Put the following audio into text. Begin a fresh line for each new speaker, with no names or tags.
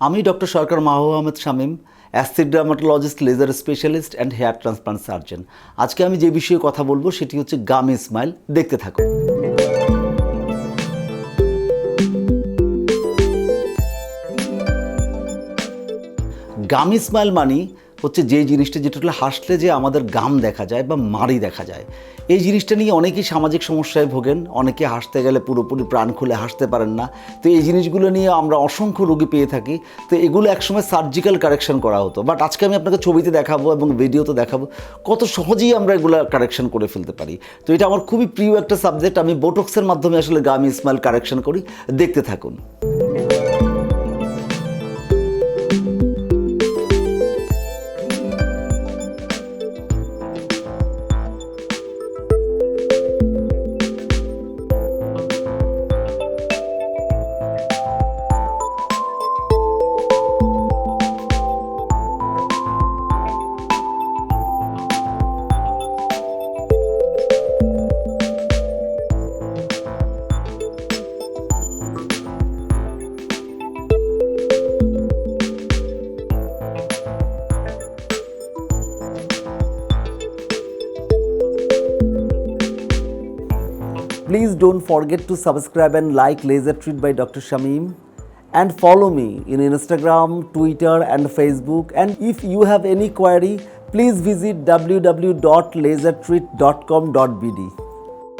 আমি doctor Sarkar Mahbub Ahmed Shamim, acid dermatologist, laser specialist and hair transplant surgeon. আজকে আমি যে বিষয়ে কথা বলব সেটি হচ্ছে গাম স্মাইল। দেখতে থাকো গাম স্মাইল মানি হচ্ছে যে জিনিসটা যেটা হলো হাসলে যে আমাদের গাম দেখা যায় বা মাড়ি দেখা যায়। এই জিনিসটা নিয়ে অনেকেই সামাজিক সমস্যায় ভোগেন, অনেকে হাসতে গেলে পুরোপুরি প্রাণ খুলে হাসতে পারেন না। তো এই জিনিসগুলো নিয়ে আমরা অসংখ্য রোগী পেয়ে থাকি। তো এগুলো একসময় সার্জিক্যাল কারেকশন করা হতো। বাট আজকে আমি আপনাকে ছবিতে দেখাবো এবং ভিডিওতে দেখাবো কত সহজেই আমরা এগুলো কারেকশন করে ফেলতে পারি। তো এটা আমার খুবই প্রিয় একটা সাবজেক্ট আমি বোটক্সের মাধ্যমে আসলে গামি স্মাইল কারেকশন করি। দেখতে থাকুন। Please don't forget to subscribe and like Laser Treat by Dr. Shamim and follow me in Instagram, Twitter, and Facebook. And if you have any query, please visit www.lasertreat.com.bd.